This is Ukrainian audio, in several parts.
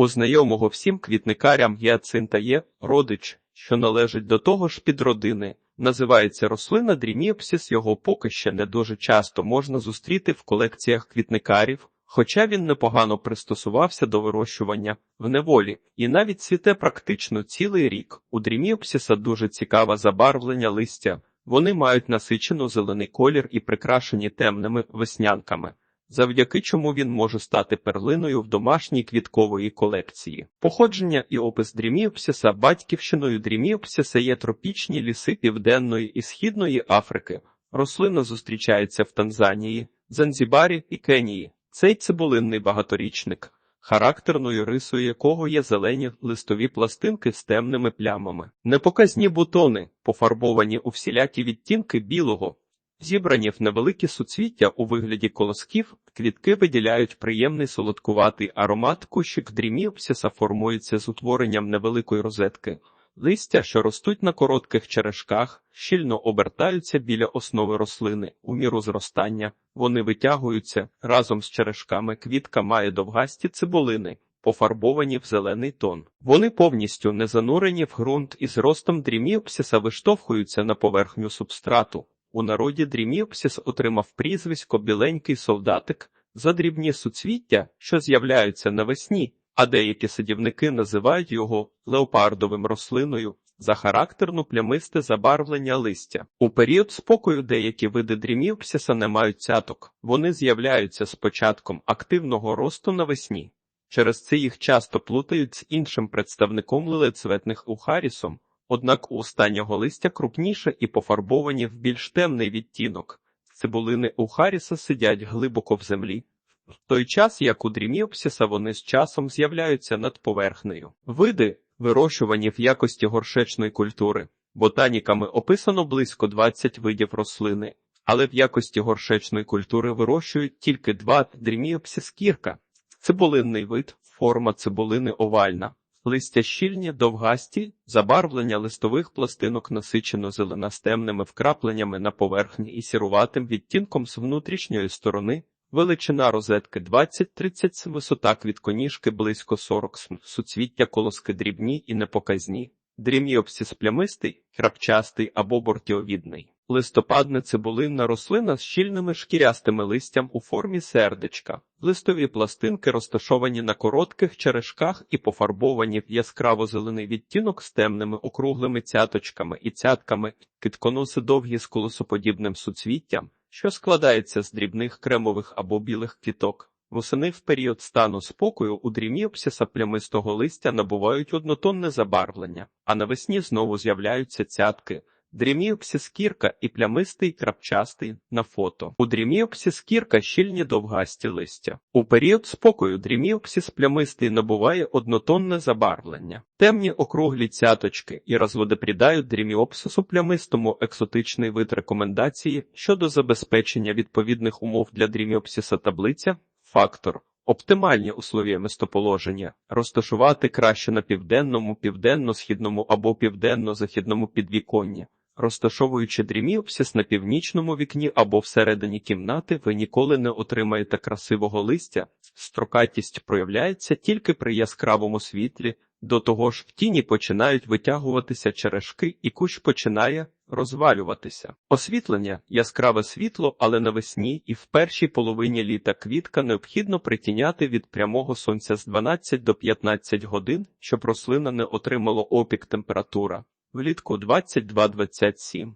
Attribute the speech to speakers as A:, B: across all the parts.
A: У знайомого всім квітникарям гіацинта є родич, що належить до того ж підродини. Називається рослина дріміопсіс, його поки ще не дуже часто можна зустріти в колекціях квітникарів, хоча він непогано пристосувався до вирощування в неволі і навіть цвіте практично цілий рік. У дріміопсіса дуже цікаве забарвлення листя. Вони мають насичено зелений колір і прикрашені темними веснянками завдяки чому він може стати перлиною в домашній квіткової колекції. Походження і опис дріміопсіса батьківщиною дріміопсіса є тропічні ліси Південної і Східної Африки. Рослина зустрічається в Танзанії, Занзібарі і Кенії. Цей цибулинний багаторічник, характерною рисою якого є зелені листові пластинки з темними плямами. Непоказні бутони, пофарбовані у всілякі відтінки білого, Зібрані в невеликі суцвіття у вигляді колосків, квітки виділяють приємний солодкуватий аромат, кущик дріміопсіса формується з утворенням невеликої розетки. Листя, що ростуть на коротких черешках, щільно обертаються біля основи рослини. У міру зростання вони витягуються разом з черешками. Квітка має довгасті цибулини, пофарбовані в зелений тон. Вони повністю не занурені в ґрунт і з ростом дріміопсіса виштовхуються на поверхню субстрату. У народі дріміопсіс отримав прізвисько біленький солдатик за дрібні суцвіття, що з'являються навесні, а деякі садівники називають його леопардовим рослиною за характерну плямисте забарвлення листя. У період спокою деякі види дріміопсіса не мають цяток, вони з'являються з початком активного росту навесні. Через це їх часто плутають з іншим представником лилецветних ухарісом, Однак у останнього листя крупніше і пофарбовані в більш темний відтінок. Цибулини у Харіса сидять глибоко в землі. В той час, як у дріміопсіса, вони з часом з'являються над поверхнею. Види, вирощувані в якості горшечної культури. Ботаніками описано близько 20 видів рослини, але в якості горшечної культури вирощують тільки два дріміопсис кірка. Цибулинний вид, форма цибулини овальна. Листя щільні, довгасті, забарвлення листових пластинок насичено зеленастемними вкрапленнями на поверхні і сіруватим відтінком з внутрішньої сторони, величина розетки 20-30 см, висота квітконіжки близько 40 см, суцвіття колоски дрібні і непоказні, дріміопсіс плямистий, крапчастий або бортіовідний. Листопадне цибулинна рослина з щільними шкірястими листям у формі сердечка. Листові пластинки розташовані на коротких черешках і пофарбовані в яскраво зелений відтінок з темними округлими цяточками і цятками, китконоси довгі з колосоподібним суцвіттям, що складається з дрібних кремових або білих квіток. Восени в період стану спокою у дріміопсіса плямистого листя набувають однотонне забарвлення, а навесні знову з'являються цятки. Дріміопсис кірка і плямистий крапчастий на фото. У дріміопсис кірка щільні довгасті листя. У період спокою дріміопсис плямистий набуває однотонне забарвлення. Темні округлі цяточки і розводопрідають дріміопсису плямистому екзотичний вид рекомендації щодо забезпечення відповідних умов для дріміопсиса таблиця, фактор. Оптимальні условия мистоположення розташувати краще на південному, південно-східному або південно-західному підвіконні. Розташовуючи дріміопсис на північному вікні або всередині кімнати, ви ніколи не отримаєте красивого листя, строкатість проявляється тільки при яскравому світлі, до того ж в тіні починають витягуватися черешки і кущ починає розвалюватися. Освітлення яскраве світло, але навесні і в першій половині літа квітка необхідно притіняти від прямого сонця з 12 до 15 годин, щоб рослина не отримала опік температура влітку 22-27,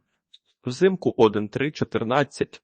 A: взимку 1-3-14,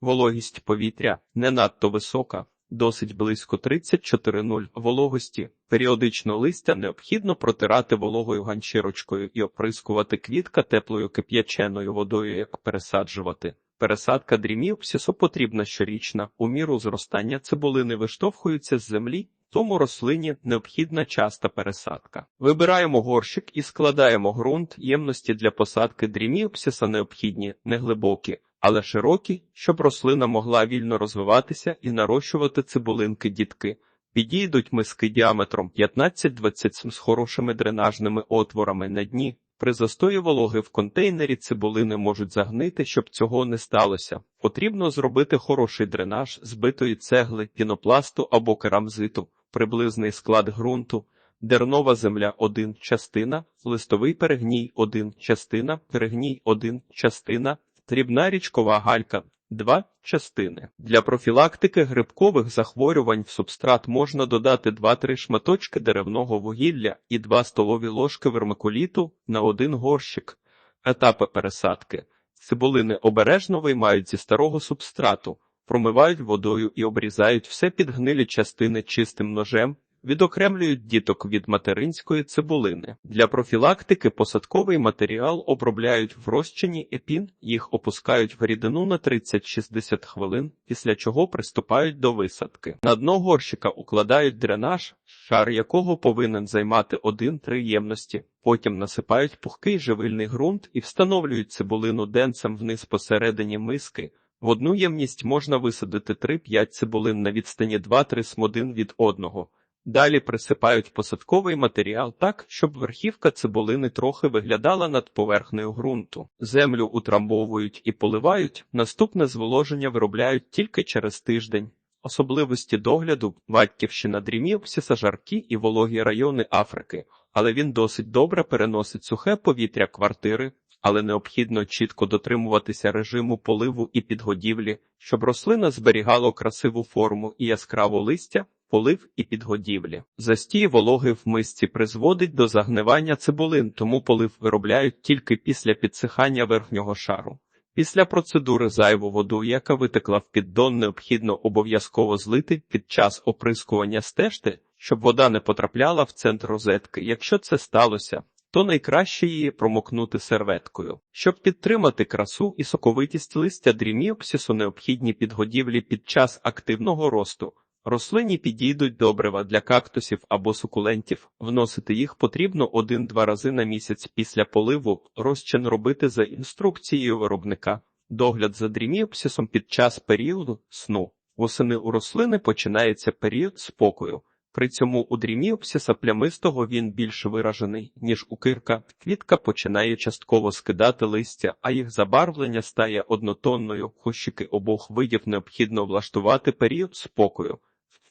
A: вологість повітря не надто висока, досить близько 34,0 вологості, періодично листя необхідно протирати вологою ганчірочкою і оприскувати квітка теплою кип'яченою водою, як пересаджувати. Пересадка дрімівсісу потрібна щорічна, у міру зростання цибулини виштовхуються з землі тому рослині необхідна часта пересадка. Вибираємо горщик і складаємо ґрунт ємності для посадки дріміопсиса необхідні, неглибокі, але широкі, щоб рослина могла вільно розвиватися і нарощувати цибулинки дітки. Підійдуть миски діаметром 15-20 см з хорошими дренажними отворами на дні. При застої вологи в контейнері цибулини можуть загнити, щоб цього не сталося. Потрібно зробити хороший дренаж з битої цегли, пінопласту або керамзиту. Приблизний склад ґрунту, дернова земля 1 частина, листовий перегній 1 частина, перегній 1 частина, дрібна річкова галька 2 частини. Для профілактики грибкових захворювань в субстрат можна додати 2-3 шматочки деревного вугілля і 2 столові ложки вермикуліту на один горщик. Етапи пересадки. Цибулини обережно виймають зі старого субстрату, промивають водою і обрізають все підгнилі частини чистим ножем, відокремлюють діток від материнської цибулини. Для профілактики посадковий матеріал обробляють в розчині епін, їх опускають в рідину на 30-60 хвилин, після чого приступають до висадки. На дно горщика укладають дренаж, шар якого повинен займати 1-3 ємності. Потім насипають пухкий живильний ґрунт і встановлюють цибулину денцем вниз посередині миски. В одну ємність можна висадити 3-5 цибулин на відстані 2-3 см один від одного. Далі присипають посадковий матеріал так, щоб верхівка цибулини трохи виглядала над поверхнею ґрунту. Землю утрамбовують і поливають, наступне зволоження виробляють тільки через тиждень. Особливості догляду батьківщина дрімівсіса жаркі і вологі райони Африки, але він досить добре переносить сухе повітря квартири, але необхідно чітко дотримуватися режиму поливу і підгодівлі, щоб рослина зберігала красиву форму і яскраве листя, полив і підгодівлі. Застій вологи в мисці призводить до загнивання цибулин, тому полив виробляють тільки після підсихання верхнього шару. Після процедури зайву воду, яка витекла в піддон, необхідно обов'язково злити під час оприскування стежти, щоб вода не потрапляла в центр розетки. Якщо це сталося, то найкраще її промокнути серветкою. Щоб підтримати красу і соковитість листя дріміопсису необхідні підгодівлі під час активного росту. Рослині підійдуть добрива для кактусів або сукулентів. Вносити їх потрібно один-два рази на місяць після поливу, розчин робити за інструкцією виробника. Догляд за дріміопсисом під час періоду сну. Восени у рослини починається період спокою. При цьому у дріміопсиса плямистого він більш виражений, ніж у кирка. Квітка починає частково скидати листя, а їх забарвлення стає однотонною. Кущики обох видів необхідно влаштувати період спокою.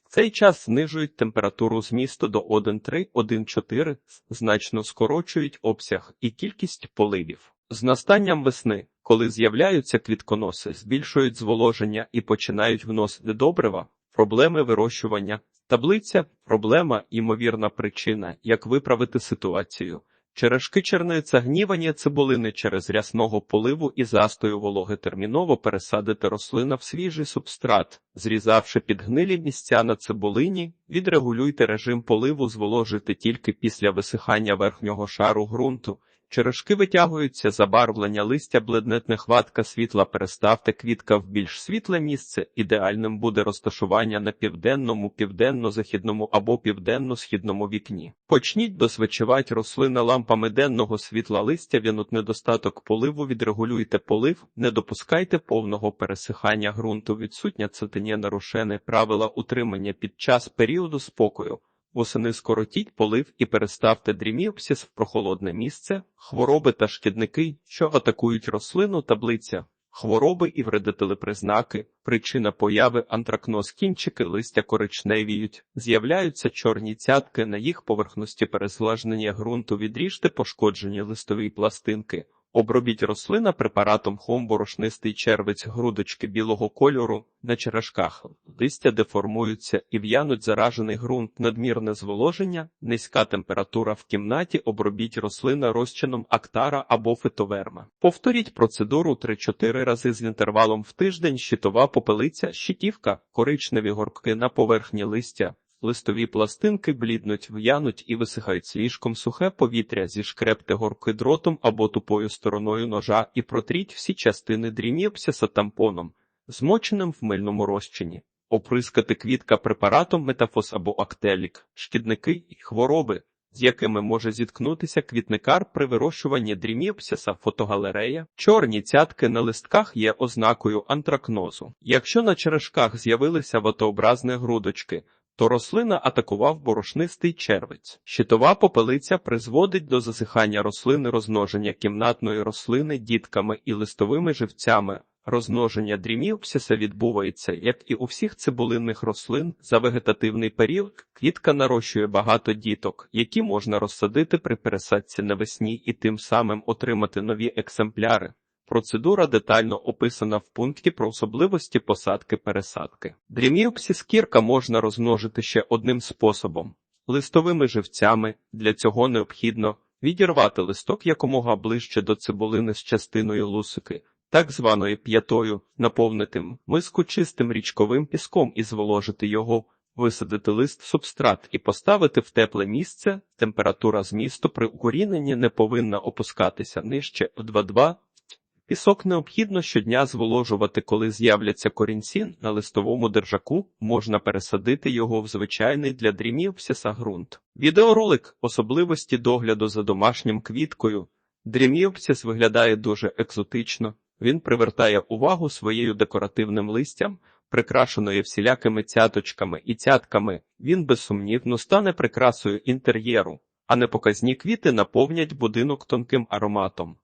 A: В цей час знижують температуру змісту до 1,3-1,4, значно скорочують обсяг і кількість поливів. З настанням весни, коли з'являються квітконоси, збільшують зволоження і починають вносити добрива, проблеми вирощування. Таблиця проблема, ймовірна причина, як виправити ситуацію. Черешки черниться гнівання цибулини через рясного поливу і застою вологи терміново пересадити рослина в свіжий субстрат, зрізавши підгнилі місця на цибулині, відрегулюйте режим поливу, зволожити тільки після висихання верхнього шару ґрунту. Черешки витягуються, забарвлення листя бледнетне хватка світла, переставте квітка в більш світле місце. Ідеальним буде розташування на південному, південно-західному або південно-східному вікні. Почніть досвечувати рослини лампами денного світла листя, вінут недостаток поливу, відрегулюйте полив, не допускайте повного пересихання ґрунту, відсутня цитині нарушене правила утримання під час періоду спокою. Восени скоротіть полив і переставте дріміопсіс в прохолодне місце, хвороби та шкідники, що атакують рослину таблиця, хвороби і вредителі признаки, причина появи антракноз кінчики листя коричневіють, з'являються чорні цятки на їх поверхності перезлажнення ґрунту, відріжте пошкоджені листові пластинки. Обробіть рослина препаратом хомборошнистий червець грудочки білого кольору на черешках. Листя деформуються і в'януть заражений ґрунт, надмірне зволоження, низька температура в кімнаті, обробіть рослина розчином актара або фитоверма. Повторіть процедуру 3-4 рази з інтервалом в тиждень, щитова попелиця, щитівка, коричневі горки на поверхні листя. Листові пластинки бліднуть, в'януть і висихають сліжком сухе повітря, зішкрепте горки дротом або тупою стороною ножа і протріть всі частини дріміпсиса тампоном, змоченим в мильному розчині, оприскати квітка препаратом метафос або актелік, шкідники і хвороби, з якими може зіткнутися квітникар при вирощуванні дріміпсиса, фотогалерея. Чорні цятки на листках є ознакою антракнозу. Якщо на черешках з'явилися ватообразні грудочки, то рослина атакував борошнистий червець. Щитова попелиця призводить до засихання рослини розмноження кімнатної рослини дітками і листовими живцями, Розмноження дріміопсиса відбувається, як і у всіх цибулинних рослин, за вегетативний період квітка нарощує багато діток, які можна розсадити при пересадці навесні і тим самим отримати нові екземпляри. Процедура детально описана в пункті про особливості посадки-пересадки. Дріміопсис кірка можна розмножити ще одним способом – листовими живцями. Для цього необхідно відірвати листок якомога ближче до цибулини з частиною лусики, так званою п'ятою, наповнити миску чистим річковим піском і зволожити його, висадити лист в субстрат і поставити в тепле місце. Температура змісту при укоріненні не повинна опускатися нижче 2,2. Пісок необхідно щодня зволожувати, коли з'являться корінці на листовому держаку, можна пересадити його в звичайний для дріміопсиса ґрунт. Відеоролик «Особливості догляду за домашнім квіткою». Дріміопсис виглядає дуже екзотично, він привертає увагу своєю декоративним листям, прикрашеною всілякими цяточками і цятками, він безсумнівно стане прикрасою інтер'єру, а непоказні квіти наповнять будинок тонким ароматом.